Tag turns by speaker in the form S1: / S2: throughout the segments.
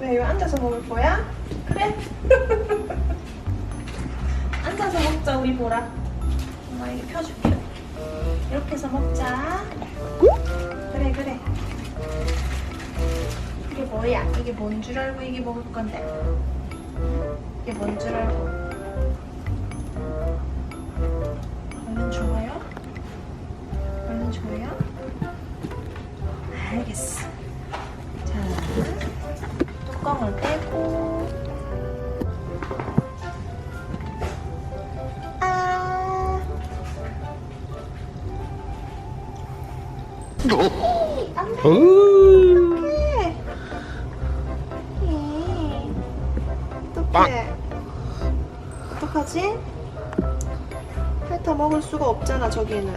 S1: 앉아서 먹을 거야? 그래. 앉아서 먹자 우리 보라. 엄마 이게 펴줄게. 이렇게 해서 먹자. 그래 그래. 이게 뭐야? 이게 뭔 줄 알고 이게 먹을 건데? 이게 뭔 줄 알고? 얼른 줘요? 얼른 줘요? 알겠어. 안 돼.
S2: 으
S1: 어떡해. 어떡하지? 핥아 먹을 수가 없잖아, 저기는.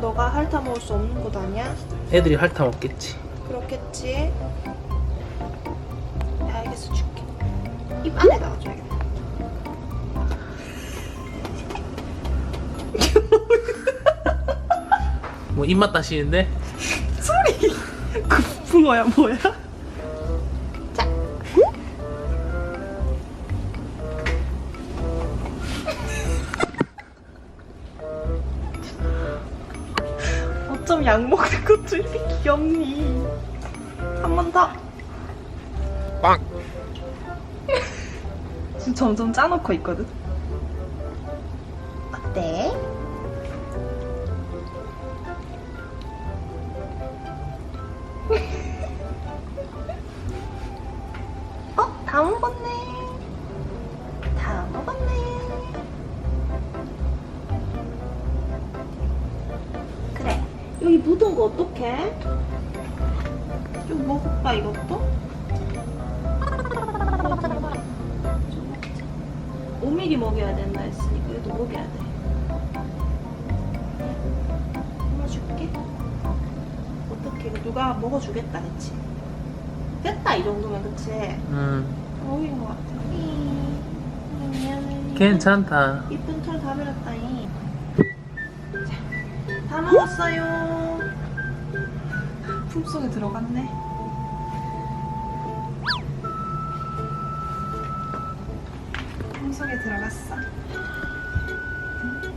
S1: 너가 핥아 먹을 수 없는 곳 아니야?
S2: 애들이 핥아 먹겠지
S1: 그렇겠지. 네, 알겠어, 줄게. 입 안에 넣어줘야겠다.
S2: 뭐 입맛 다시는데
S1: 소리! 그 붕어야, 뭐야? 자. 어쩜 약 먹는 것도 이렇게 귀엽니? 한 번 더.
S2: 빵
S1: 지금 점점 짜놓고 있거든. 어때? 어? 다 먹었네. 다 먹었네. 그래. 여기 묻은 거 어떡해? 좀 먹을까, 이것도? 5mm 먹여야 된다 했으니까 이것도 먹여야 돼. 먹어줄게. 어떻게 누가 먹어주겠다, 그치? 됐다 이 정도면 그치?
S2: 음
S1: 어울린 것 같아. 음, 미안해.
S2: 괜찮다
S1: 이쁜 털다 밀었다잉. 자, 다 먹었어요. 품속에 들어갔네. 품속에 들어갔어. 잘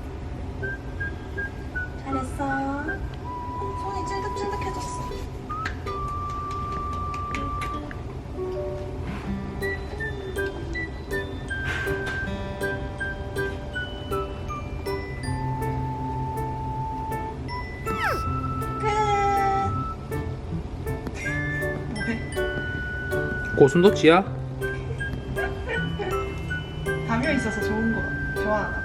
S2: 고슴도치야?
S1: 담요 있어서 좋은 거 좋아하나